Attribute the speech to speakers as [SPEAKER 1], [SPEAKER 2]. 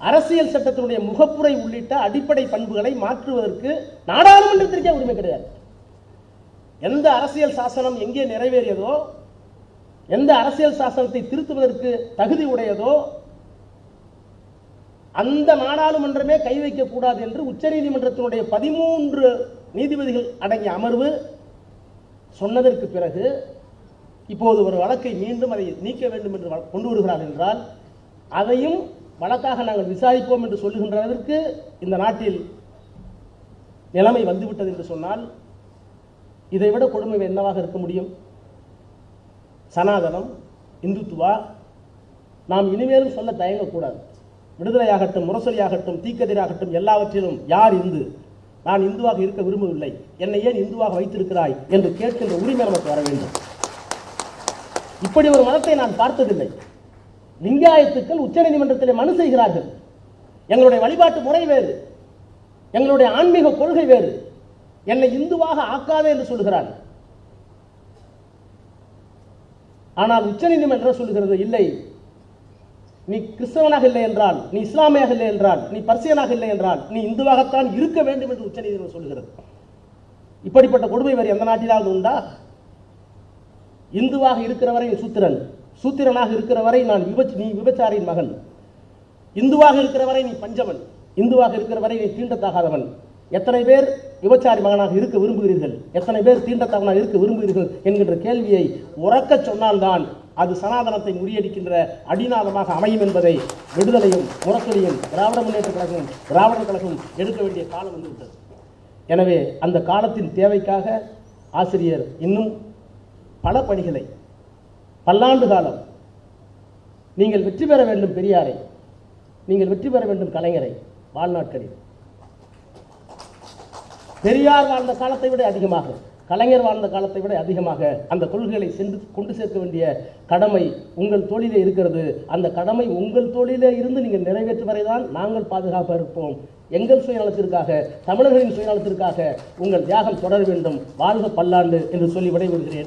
[SPEAKER 1] அரசியல் சட்டத்தினுடைய முகப்புரை உள்ளிட்ட அடிப்படை பண்புகளை மாற்றுவதற்கு நாடாளுமன்றத்திற்கே உரிமை கிடையாது. எந்த அரசியல் சாசனம் எங்கே நிறைவேறியதோ எந்த அரசியல் சாசனத்தை திருத்துவதற்கு தகுதி உடையதோ அந்த நாடாளுமன்றமே கை வைக்கக்கூடாது என்று உச்சநீதிமன்றத்தினுடைய பதிமூன்று நீதிபதிகள் அடங்கிய அமர்வு சொன்னதற்கு பிறகு இப்போது ஒரு வழக்கை மீண்டும் அதை நீக்க வேண்டும் என்று கொண்டு வருகிறார் என்றால் அதையும் வழக்காக நாங்கள் விசாரிப்போம் என்று சொல்லுகின்ற அளவிற்கு இந்த நாட்டில் நிலைமை வந்துவிட்டது என்று சொன்னால் இதைவிட கொடுமை என்னவாக இருக்க முடியும்? சனாதனம் இந்துத்துவா நாம் இனிமேலும் சொல்ல தயங்கக்கூடாது. விடுதலையாகட்டும் முரசொலியாகட்டும் தீக்கதிராகட்டும் எல்லாவற்றிலும் யார் இந்து? நான் இந்துவாக இருக்க விரும்பவில்லை. என்னை ஏன் இந்துவாக வைத்திருக்கிறாய் என்று கேட்கின்ற உரிமை நமக்கு வர வேண்டும். இப்படி ஒரு மதத்தை நான் பார்த்ததில்லை. லிங்காயத்துக்கள் உச்சநீதிமன்றத்திலே மனு செய்கிறார்கள். எங்களுடைய வழிபாட்டு முறை வேறு. எங்களுடைய ஆன்மீக கொள்கை வேறு. என்னை இந்துவாக ஆக்காதே என்று சொல்கிறார் ஆனால் உச்சநீதிமன்றம் சொல்லுகிறது இல்லை. நீ கிறிஸ்தவனாக இல்லை என்றால் நீ இஸ்லாமியாக இல்லை என்றால் நீ பர்சியனாக இல்லை என்றால் நீ இந்துவாகத்தான் இருக்க வேண்டும் என்று உச்சநீதிமன்றம் சொல்லுகிறது. இப்படிப்பட்ட கொடுமை வேறு எந்த நாட்டிலாவது உண்டா? இந்துவாக இருக்கிறவரை சூத்திரன் சூத்திரனாக இருக்கிற வரை நான் விபச் நீ விபச்சாரியின் மகன். இந்துவாக இருக்கிற வரை நீ பஞ்சவன். இந்துவாக இருக்கிற வரை நீ தீண்டத்தாகாதவன். எத்தனை பேர் விபச்சாரி மகனாக இருக்க விரும்புகிறீர்கள்? எத்தனை பேர் தீண்டத்தகனாக இருக்க விரும்புகிறீர்கள் என்கின்ற கேள்வியை உறக்கச் சொன்னால்தான் அது சனாதனத்தை முறியடிக்கின்ற அடிநாதமாக அமையும் என்பதை விடுதலையும் முரசொலியும் திராவிட முன்னேற்ற கழகமும் திராவிடர் கழகமும் எடுக்க வேண்டிய காலம் வந்துவிட்டது. எனவே அந்த காலத்தின் தேவைக்காக ஆசிரியர் இன்னும் பல பணிகளை பல்லாண்டு காலம். நீங்கள் வெற்றி பெற வேண்டும் பெரியாரை. நீங்கள் வெற்றி பெற வேண்டும் கலைஞரை. வாழ்நாட்களில். பெரியார் வாழ்ந்த காலத்தை விட அதிகமாக கலைஞர் வாழ்ந்த காலத்தை விட அதிகமாக அந்த கொள்கைகளை சென்று கொண்டு சேர்க்க வேண்டிய கடமை உங்கள் தோளிலே இருக்கிறது. அந்த கடமை உங்கள் தோளிலே இருந்து நீங்கள் நிறைவேற்றும் வரைதான் நாங்கள் பாதுகாப்பாக இருப்போம். எங்கள் சுயநலத்திற்காக தமிழர்களின் சுயநலத்திற்காக உங்கள் தியாகம் தொடர வேண்டும். வாழ்க பல்லாண்டு என்று சொல்லி விடைபெறுகிறேன்.